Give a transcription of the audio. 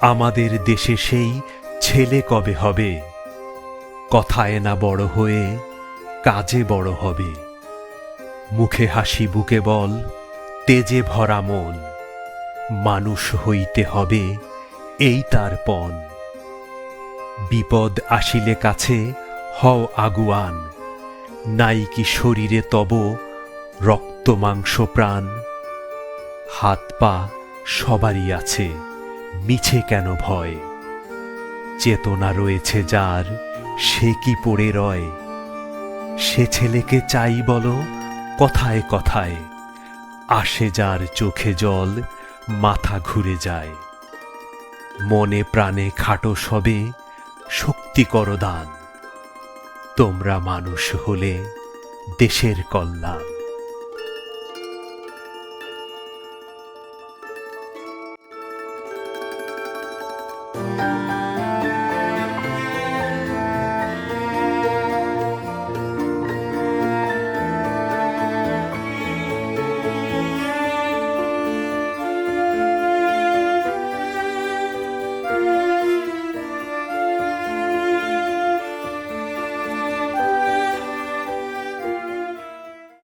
আমাদের দেশে সেই ছেলে কবে হবে? কথায় না বড় হয়ে কাজে বড় হবে। মুখে হাসি বুকে বল, তেজে ভরা মন। মানুষ হইতে হবে এই তার পণ। বিপদ আসিলে কাছে হও আগুয়ান। নাই কি শরীরে তব রক্ত মাংস প্রাণ। হাত পা সবারই আছে। মিছে কেন ভয়? চেতনা রয়েছে যার, সে কি পড়ে রয়? সে ছেলেকে চাই বলো, কথায় কথায়। আসে যার চোখে জল, মাথা ঘুরে যায়। মনে প্রাণে খাটো সবে, শক্তি করো দান। তোমরা মানুষ হলে, দেশের কল্যাণ।